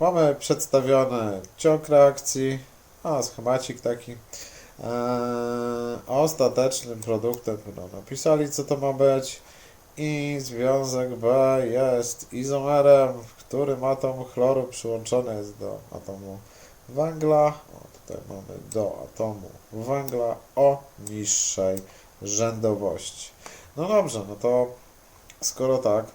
mamy przedstawiony ciąg reakcji, a schemacik taki. Eee, ostatecznym produktem no, napisali co to ma być i związek B jest izomerem, którym atom chloru przyłączony jest do atomu węgla. O, tutaj mamy do atomu węgla o niższej rzędowości. No dobrze, no to skoro tak,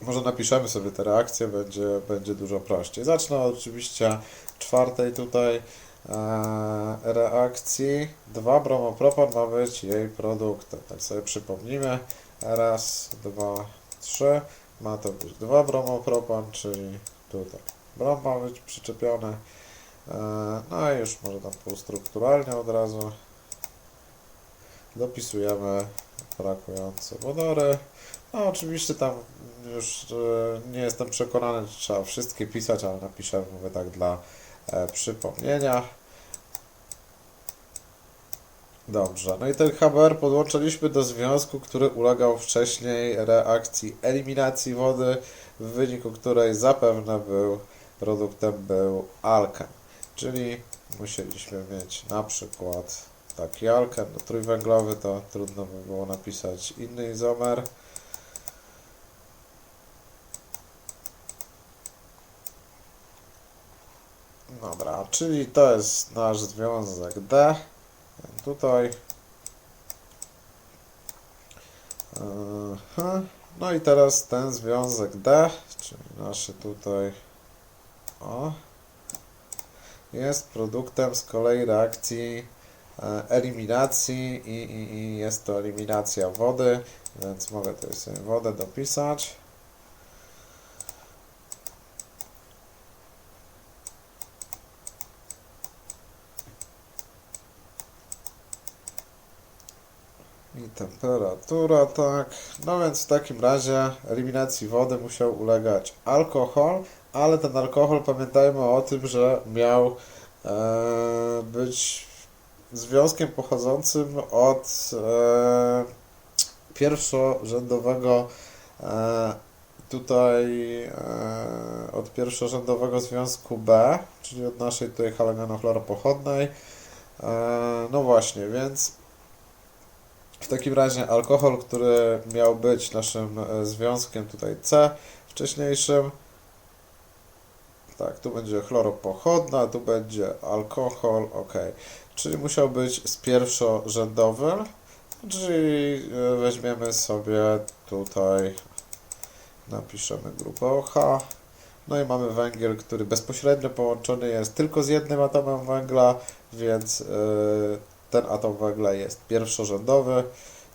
może napiszemy sobie te reakcje, będzie, będzie dużo prościej. Zacznę oczywiście czwartej tutaj e, reakcji. 2 bromopropan ma być jej produktem. Tak sobie przypomnimy. Raz, dwa, trzy. Ma to być 2 bromopropan, czyli tutaj. Brom ma być przyczepiony. E, no i już może tam półstrukturalnie od razu. Dopisujemy brakujące wodory. No oczywiście tam już e, nie jestem przekonany, czy trzeba wszystkie pisać, ale napiszę, mówię tak dla e, przypomnienia. Dobrze, no i ten HBr podłączyliśmy do związku, który ulegał wcześniej reakcji eliminacji wody, w wyniku której zapewne był produktem był alken. Czyli musieliśmy mieć na przykład taki alken, trójwęglowy to trudno by było napisać inny izomer. Dobra, czyli to jest nasz związek D. Tutaj. No i teraz ten związek D, czyli nasze tutaj o, jest produktem z kolei reakcji eliminacji i, i, i jest to eliminacja wody, więc mogę tutaj sobie wodę dopisać. I temperatura, tak. No więc w takim razie eliminacji wody musiał ulegać alkohol, ale ten alkohol pamiętajmy o tym, że miał e, być związkiem pochodzącym od e, pierwszorzędowego e, tutaj e, od pierwszorzędowego związku B, czyli od naszej tutaj halogenochloropоchodnej. E, no właśnie, więc w takim razie alkohol, który miał być naszym e, związkiem tutaj C wcześniejszym, tak, tu będzie chloropochodna, tu będzie alkohol, ok. Czyli musiał być z pierwszorzędowym, czyli e, weźmiemy sobie tutaj, napiszemy grupę OH, no i mamy węgiel, który bezpośrednio połączony jest tylko z jednym atomem węgla, więc e, ten atom węgla jest pierwszorzędowy,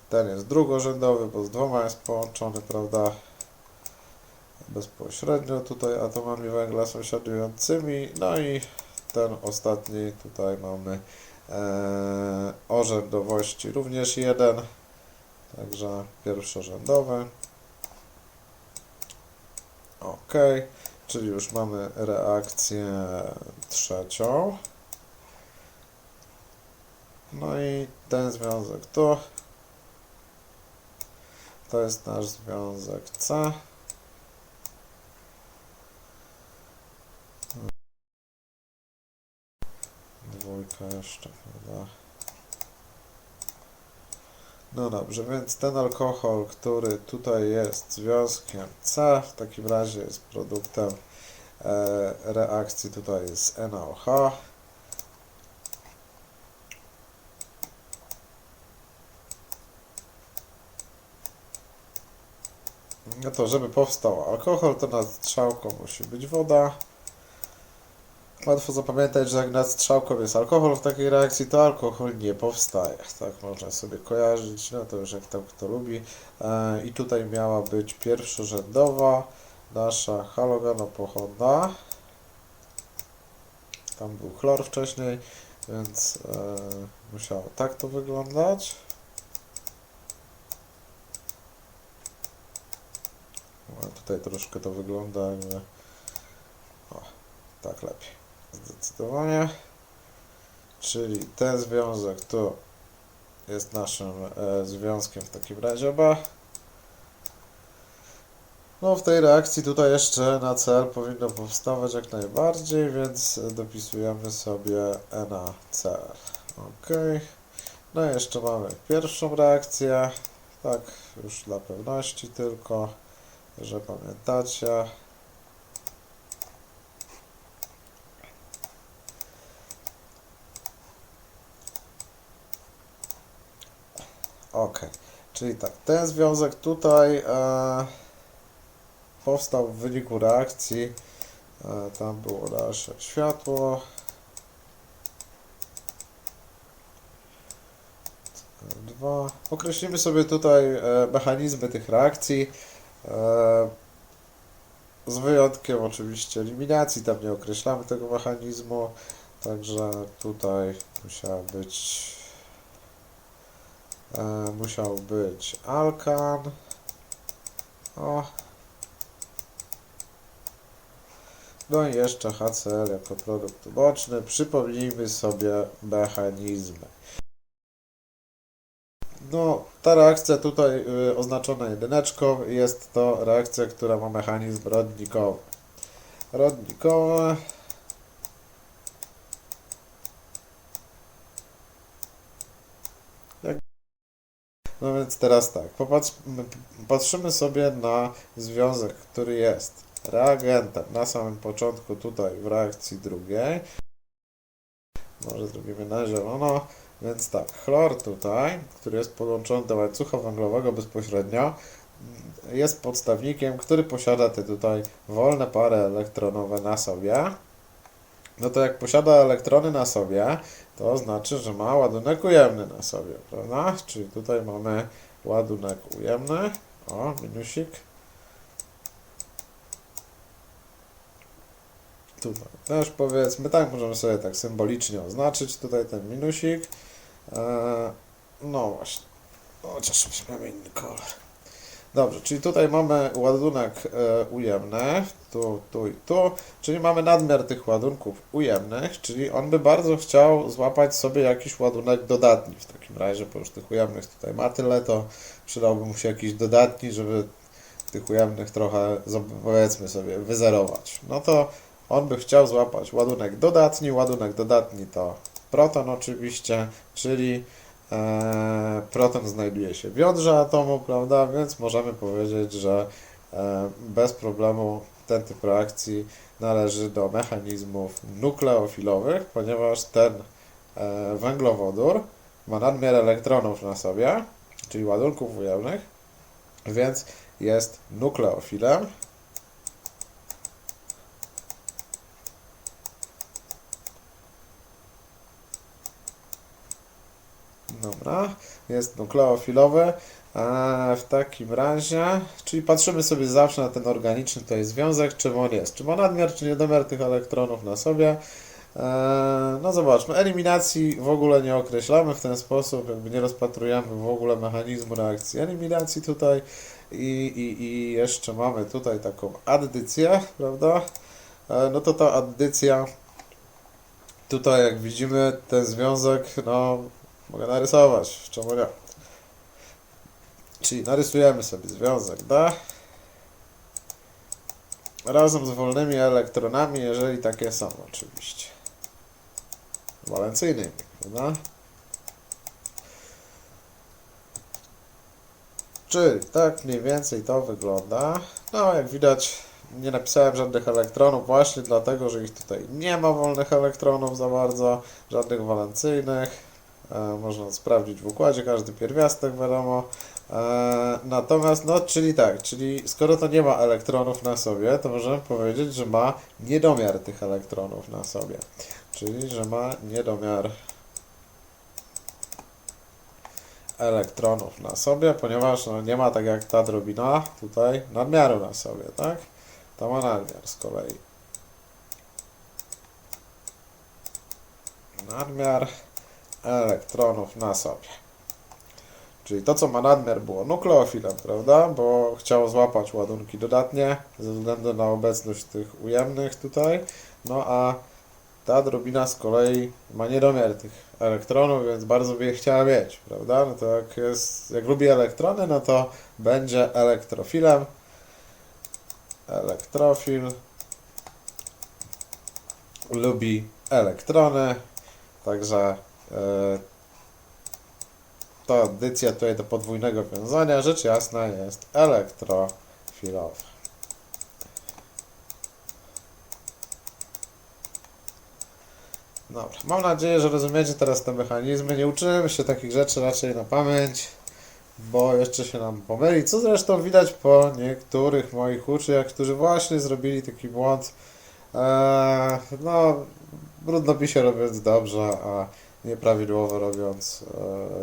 ten jest drugorzędowy, bo z dwoma jest połączony, prawda? Bezpośrednio tutaj atomami węgla sąsiadującymi. No i ten ostatni tutaj mamy e, o rzędowości również jeden, także pierwszorzędowy. Ok, czyli już mamy reakcję trzecią. No i ten związek tu. To jest nasz związek C. Jeszcze? No dobrze, więc ten alkohol, który tutaj jest związkiem C, w takim razie jest produktem e, reakcji tutaj z NaOH. No to, żeby powstał alkohol, to nad strzałką musi być woda. Łatwo zapamiętać, że jak nad strzałką jest alkohol w takiej reakcji, to alkohol nie powstaje. Tak można sobie kojarzyć, no to już jak tam kto lubi. E, I tutaj miała być pierwszorzędowa nasza halogenopochodna. Tam był chlor wcześniej, więc e, musiało tak to wyglądać. Tutaj troszkę to wygląda jakby... O, tak lepiej. Zdecydowanie. Czyli ten związek tu jest naszym e, związkiem w takim razie B. No w tej reakcji tutaj jeszcze na cel powinno powstawać jak najbardziej, więc dopisujemy sobie NaCl. Ok. No i jeszcze mamy pierwszą reakcję. Tak, już dla pewności tylko, że pamiętacie. Ok, czyli tak, ten związek tutaj e, powstał w wyniku reakcji. E, tam było nasze światło. Dwa. Określimy sobie tutaj e, mechanizmy tych reakcji. E, z wyjątkiem oczywiście eliminacji, tam nie określamy tego mechanizmu. Także tutaj musiała być e, musiał być alkan. O. No i jeszcze HCl jako produkt uboczny. Przypomnijmy sobie mechanizmy. No, ta reakcja tutaj y, oznaczona jedyneczką jest to reakcja, która ma mechanizm rodnikowy. Rodnikowe. Jak... No więc teraz tak, popatrz, patrzymy sobie na związek, który jest reagentem na samym początku tutaj w reakcji drugiej. Może zrobimy na zielono. Więc tak, chlor tutaj, który jest podłączony do łańcucha węglowego bezpośrednio, jest podstawnikiem, który posiada te tutaj wolne pary elektronowe na sobie. No to jak posiada elektrony na sobie, to znaczy, że ma ładunek ujemny na sobie, prawda? Czyli tutaj mamy ładunek ujemny. O, minusik. Tutaj też powiedzmy, tak możemy sobie tak symbolicznie oznaczyć tutaj ten minusik. Eee, no właśnie, chociaż weźmiemy inny kolor. Dobrze, czyli tutaj mamy ładunek e, ujemny, tu, tu i tu, czyli mamy nadmiar tych ładunków ujemnych, czyli on by bardzo chciał złapać sobie jakiś ładunek dodatni w takim razie, bo już tych ujemnych tutaj ma tyle, to przydałby mu się jakiś dodatni, żeby tych ujemnych trochę, powiedzmy sobie, wyzerować. No to on by chciał złapać ładunek dodatni, ładunek dodatni to proton oczywiście, czyli e, proton znajduje się w jądrze atomu, prawda, więc możemy powiedzieć, że e, bez problemu ten typ reakcji należy do mechanizmów nukleofilowych, ponieważ ten e, węglowodór ma nadmiar elektronów na sobie, czyli ładunków ujemnych, więc jest nukleofilem. Dobra, jest nukleofilowy. W takim razie, czyli patrzymy sobie zawsze na ten organiczny tutaj związek, czym on jest. Czy ma nadmiar, czy niedomiar tych elektronów na sobie. Eee, No zobaczmy, eliminacji w ogóle nie określamy w ten sposób, jakby nie rozpatrujemy w ogóle mechanizmu reakcji eliminacji tutaj i, i, i jeszcze mamy tutaj taką addycję, prawda? E, No to ta addycja, tutaj jak widzimy ten związek, no mogę narysować, czemu nie? Czyli narysujemy sobie związek D razem z wolnymi elektronami, jeżeli takie są oczywiście. Walencyjnymi, prawda? Czyli tak mniej więcej to wygląda. No, jak widać, nie napisałem żadnych elektronów właśnie dlatego, że ich tutaj nie ma wolnych elektronów za bardzo, żadnych walencyjnych. E, można sprawdzić w układzie, każdy pierwiastek wiadomo. E, natomiast, no, czyli tak, czyli skoro to nie ma elektronów na sobie, to możemy powiedzieć, że ma niedomiar tych elektronów na sobie. Czyli, że ma niedomiar elektronów na sobie, ponieważ no, nie ma tak jak ta drobina tutaj nadmiaru na sobie, tak? To ma nadmiar z kolei. Nadmiar elektronów na sobie. Czyli to, co ma nadmiar, było nukleofilem, prawda? Bo chciało złapać ładunki dodatnie ze względu na obecność tych ujemnych tutaj. No a ta drobina z kolei ma niedomiar tych elektronów, więc bardzo by je chciała mieć, prawda? No to jak, jest, jak lubi elektrony, no to będzie elektrofilem. Elektrofil. Lubi elektrony. Także e, to addycja tutaj do podwójnego wiązania, rzecz jasna, jest elektrofilowa. Dobra, mam nadzieję, że rozumiecie teraz te mechanizmy. Nie uczymy się takich rzeczy raczej na pamięć, bo jeszcze się nam pomyli. Co zresztą widać po niektórych moich uczniach, którzy właśnie zrobili taki błąd. Eee, no, brudno pisie robiąc dobrze, a nieprawidłowo robiąc,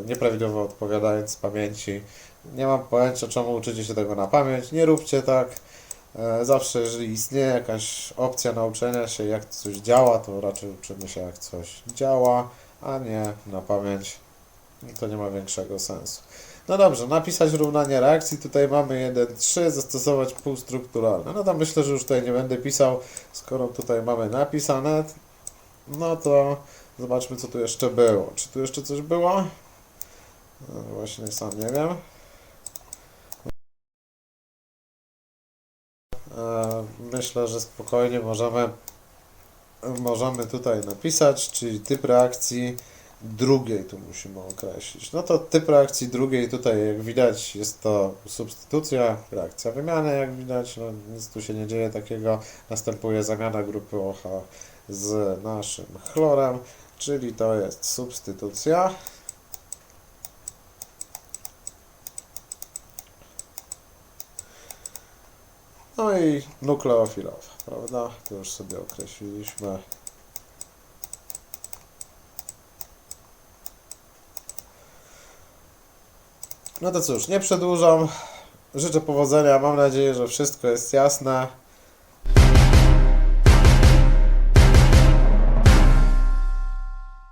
e, nieprawidłowo odpowiadając z pamięci. Nie mam pojęcia, czemu uczycie się tego na pamięć. Nie róbcie tak. E, Zawsze, jeżeli istnieje jakaś opcja nauczenia się, jak coś działa, to raczej uczymy się, jak coś działa, a nie na pamięć. To nie ma większego sensu. No dobrze, napisać równanie reakcji. Tutaj mamy 1,3, zastosować półstrukturalne. No to myślę, że już tutaj nie będę pisał, skoro tutaj mamy napisane. No to zobaczmy, co tu jeszcze było. Czy tu jeszcze coś było? No właśnie, sam nie wiem. E, Myślę, że spokojnie możemy, możemy tutaj napisać, czyli typ reakcji drugiej tu musimy określić. No to typ reakcji drugiej tutaj jak widać jest to substytucja, reakcja wymiany jak widać, no nic tu się nie dzieje takiego. Następuje zamiana grupy OH z naszym chlorem, czyli to jest substytucja. No i nukleofilowa, prawda? To już sobie określiliśmy. No to cóż, nie przedłużam. Życzę powodzenia. Mam nadzieję, że wszystko jest jasne.